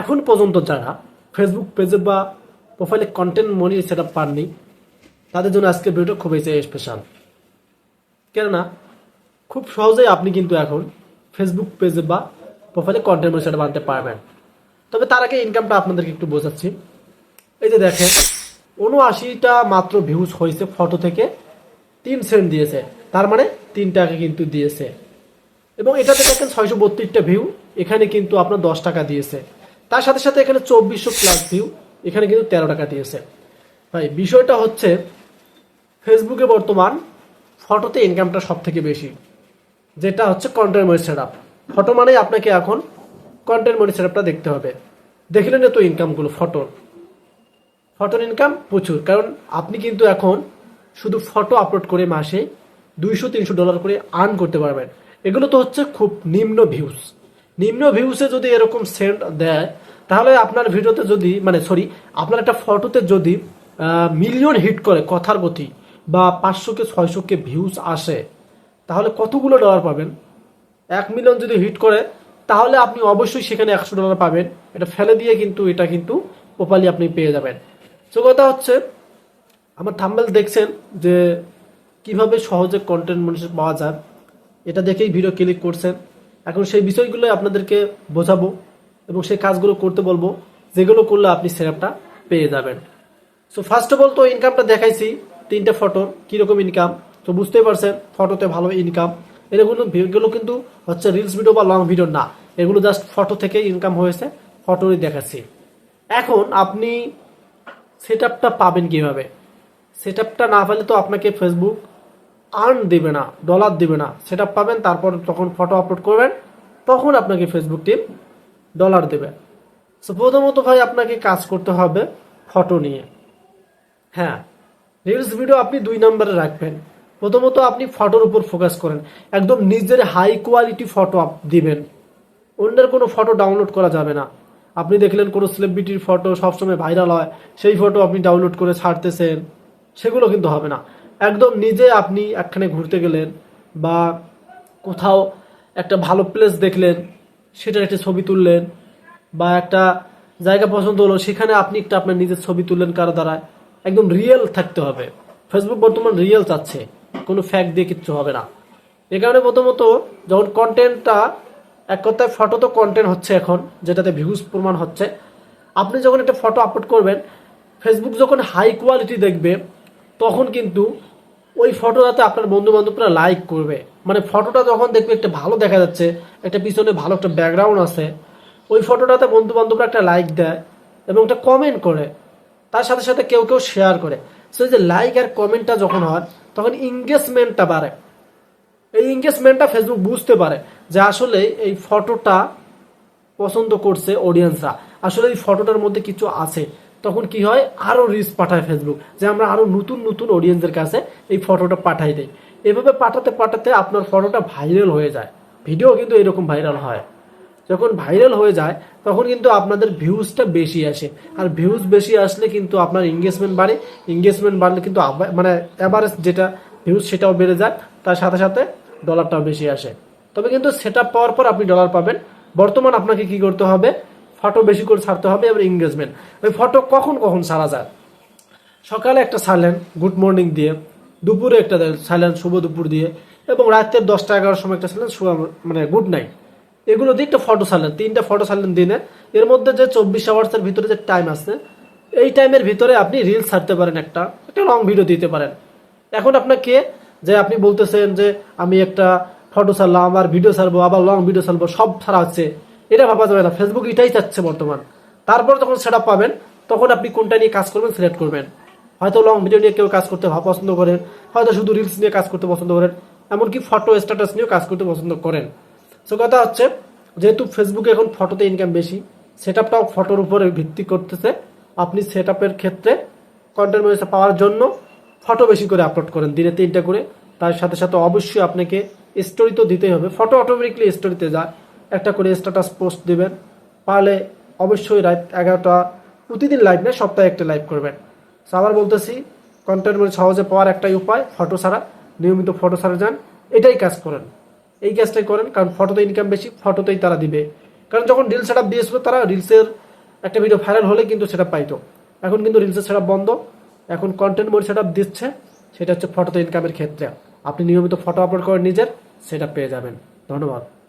এখন পর্যন্ত যারা ফেসবুক পেজে বা প্রোফাইলে কন্টেন্ট মনি সেট আপ পাননি, তাদের জন্য আজকে ভিডিওটা খুবই স্পেশাল কেননা, খুব সহজেই আপনি কিন্তু এখন ফেসবুক পেজে বা প্রোফাইলে কন্টেন্ট মনি সেট আপ আনতে পারবেন। তবে তার আগে ইনকামটা আপনাদেরকে একটু বোঝাচ্ছি। এই যে দেখেন, উনআশিটা মাত্র ভিউজ হয়েছে ফটো থেকে, তিন সেন্ট দিয়েছে। তার মানে তিন টাকা কিন্তু দিয়েছে। এবং এটাতে দেখেন ছয়শো বত্রিশটা ভিউ এখানে কিন্তু আপনার দশ টাকা দিয়েছে। তার সাথে সাথে এখানে চব্বিশশো প্লাস ভিউ এখানে কিন্তু তেরো টাকা দিয়েছে। ভাই, বিষয়টা হচ্ছে ফেসবুকে বর্তমান ফটোতে ইনকামটা সব থেকে বেশি, যেটা হচ্ছে কন্টেন্ট মনি সেট ফটো মানেই আপনাকে এখন কন্টেন্ট মনি সেট দেখতে হবে। দেখলেন তো ইনকামগুলো ফটোর ফটোর ইনকাম প্রচুর, কারণ আপনি কিন্তু এখন শুধু ফটো আপলোড করে মাসে দুইশো, তিনশো ডলার করে আর্ন করতে পারবেন। এগুলো তো হচ্ছে খুব নিম্ন ভিউজ নিম্ন ভিউসে যদি এরকম সেন্ড দেয় তাহলে আপনার ভিডিওতে যদি মানে সরি আপনার একটা ফটোতে যদি মিলিয়ন হিট করে কথার গতি বা পাঁচশোকে ছয়শোকে ভিউজ আসে, তাহলে কতগুলো ডলার পাবেন? এক মিলিয়ন যদি হিট করে, তাহলে আপনি অবশ্যই সেখানে একশো ডলার পাবেন। এটা ফেলে দিয়ে কিন্তু, এটা কিন্তু প্রপারলি আপনি পেয়ে যাবেন। তো কথা হচ্ছে, আমার থাম্বেল দেখছেন যে কীভাবে সহজে কন্টেন্ট মানুষের পাওয়া যায়, এটা দেখেই ভিডিও ক্লিক করছেন। এখন সেই বিষয়গুলো আপনাদেরকে বোঝাবো। এবং সেই কাজগুলো করতে বলব। যেগুলো করলে আপনি সেরাপটা পেয়ে যাবেন। সো ফার্স্ট অফ অল তো ইনকামটা দেখাইছি, তিনটে ফটোর কীরকম ইনকাম তো বুঝতেই পারছেন ফটোতে ভালো ইনকাম এগুলো এগুলো কিন্তু হচ্ছে রিলস ভিডিও বা লং ভিডিও না। এগুলো জাস্ট ফটো থেকে ইনকাম হয়েছে ফটোই দেখাচ্ছি। এখন আপনি সেট পাবেন কীভাবে? সেট আপটা না পেলে তো আপনাকে ফেসবুক আর্ন দেবে না ডলার দেবে না। সেট পাবেন, তারপর তখন ফটো আপলোড করবেন, তখন আপনাকে ফেসবুক টিম ডলার দেবে। সো প্রথমত ভাই আপনাকে কাজ করতে হবে ফটো নিয়ে। হ্যাঁ রিলস ভিডিও আপনি দুই নম্বরে রাখবেন। প্রথমত আপনি ফটোর উপর ফোকাস করেন। একদম নিজের হাই কোয়ালিটি ফটো দিবেন। অন্যের কোনো ফটো ডাউনলোড করা যাবে না। আপনি দেখলেন কোনো সেলিব্রিটির ফটো সবসময় ভাইরাল হয়, সেই ফটো আপনি ডাউনলোড করে ছাড়তেছেন। সেগুলো কিন্তু হবে না। একদম নিজে আপনি একখানে ঘুরতে গেলেন বা কোথাও একটা ভালো প্লেস দেখলেন সেটার একটা ছবি তুললেন বা একটা জায়গা পছন্দ হলো, সেখানে আপনি একটা আপনার নিজের ছবি তুললেন কারও দ্বারা। একদম রিয়েল থাকতে হবে। ফেসবুক বর্তমান রিয়েল চাচ্ছে। কোনো ফ্যাক দিয়ে কিচ্ছু হবে না। এ কারণে প্রথমত যখন কন্টেন্টটা এক কথায় ফটো তো কন্টেন্ট হচ্ছে এখন, যেটাতে ভিউজ প্রমাণ হচ্ছে। আপনি যখন একটা ফটো আপলোড করবেন ফেসবুক যখন হাই কোয়ালিটি দেখবে, তখন কিন্তু ওই ফটোটাতে আপনার বন্ধু বান্ধবরা লাইক করবে। মানে ফটোটা যখন দেখবে একটা ভালো দেখা যাচ্ছে, একটা পিছনে ভালো একটা ব্যাকগ্রাউন্ড আছে, ওই ফটোটাতে বন্ধু বান্ধবরা একটা লাইক দেয় এবং একটা কমেন্ট করে। তার সাথে সাথে কেউ কেউ শেয়ার করে। সো যে লাইক আর কমেন্টটা যখন হয়, তখন ইংগেজমেন্টটা বাড়ে। এই এঙ্গেজমেন্টটা ফেসবুক বুঝতে পারে যে আসলে এই ফটোটা পছন্দ করছে অডিয়েন্সরা আসলে এই ফটোটার মধ্যে কিছু আছে। তখন কি হয়? আরও রিস্ক পাঠায় ফেসবুক যে আমরা আরও নতুন নতুন অডিয়েন্সের কাছে এই ফটোটা পাঠাই দেই। এভাবে পাঠাতে পাঠাতে আপনার ফটোটা ভাইরাল হয়ে যায়। ভিডিও কিন্তু এরকম ভাইরাল হয়। যখন ভাইরাল হয়ে যায়, তখন কিন্তু আপনাদের ভিউজটা বেশি আসে। আর ভিউজ বেশি আসলে কিন্তু আপনার এঙ্গেজমেন্ট বাড়ে। এঙ্গেজমেন্ট বাড়লে কিন্তু মানে অ্যাভারেজ যেটা ভিউজ সেটাও বেড়ে যায়, তার সাথে সাথে ডলারটাও বেশি আসে। তবে কিন্তু সেটা পাওয়ার পর আপনি ডলার পাবেন। বর্তমান আপনাকে কি করতে হবে? ফটো বেশি করে ছাড়তে হবে এবার এঙ্গেজমেন্ট ওই ফটো কখন কখন ছাড়া যায়? সকালে একটা ছাড়লেন গুড মর্নিং দিয়ে, দুপুরে একটা ছাড়লেন শুভ দুপুর দিয়ে, এবং রাতের দশটা এগারোর সময় একটা ছাড়লেন মানে গুড নাইট এগুলো দিয়ে একটা ফটো ছাড়লেন তিনটা ফটো ছাড়লেন দিনে। এর মধ্যে যে চব্বিশ আওয়ার্সের ভিতরে যে টাইম আছে, এই টাইমের ভিতরে আপনি রিলস ছাড়তে পারেন একটা একটা লং ভিডিও দিতে পারেন। এখন আপনাকে যে আপনি বলতেছেন যে আমি একটা ফটো ছাড়লাম, আবার ভিডিও ছাড়বো, আবার লং ভিডিও ছাড়বো, সব ছাড়া হচ্ছে এটা ভাবা যাবে না। ফেসবুক এটাই চাচ্ছে বর্তমান। তারপর যখন সেটা পাবেন, তখন আপনি কোনটা নিয়ে কাজ করবেন সিলেক্ট করবেন। হয়তো লং ভিডিও নিয়ে কেউ কাজ করতে পছন্দ করেন, হয়তো শুধু রিলস নিয়ে কাজ করতে পছন্দ করেন, এমনকি ফটো স্ট্যাটাস নিয়েও কাজ করতে পছন্দ করেন। সো কথা হচ্ছে, যেহেতু ফেসবুকে এখন ফটোতে ইনকাম বেশি সেট আপটাও ফটোর উপরে ভিত্তি করতেছে। আপনি সেট আপের ক্ষেত্রে কন্টেন্ট মনিটাইজেশন পাওয়ার জন্য ফটো বেশি করে আপলোড করেন, দিনে তিনটা করে। তার সাথে সাথে অবশ্যই আপনাকে স্টোরি তো দিতেই হবে। ফটো অটোমেটিকলি স্টোরিতে যায়। একটা করে স্ট্যাটাস পোস্ট দিবেন। পারলে অবশ্যই রাত এগারোটা প্রতিদিন লাইভ না, সপ্তাহে একটা লাইভ করবেন। So, আবার বলতেছি কন্টেন্ট সহজে পাওয়ার একটাই উপায় ফটো ছাড়া। নিয়মিত ফটো ছাড়া যান, এটাই কাজ করেন। এই কাজটাই করেন, কারণ ফটোতে ইনকাম বেশি ফটোতেই তারা দিবে। কারণ যখন রিলস সেট আপ দিয়েছিল তারা রিলসের একটা ভিডিও ভাইরাল হলে কিন্তু সেটা পাইতো। এখন কিন্তু রিলসের সেটা বন্ধ। এখন কন্টেন্ট মোড সেটা দিচ্ছে, সেটা হচ্ছে ফটোতে ইনকামের ক্ষেত্রে। আপনি নিয়মিত ফটো আপলোড করে নিজের, সেটা পেয়ে যাবেন। ধন্যবাদ।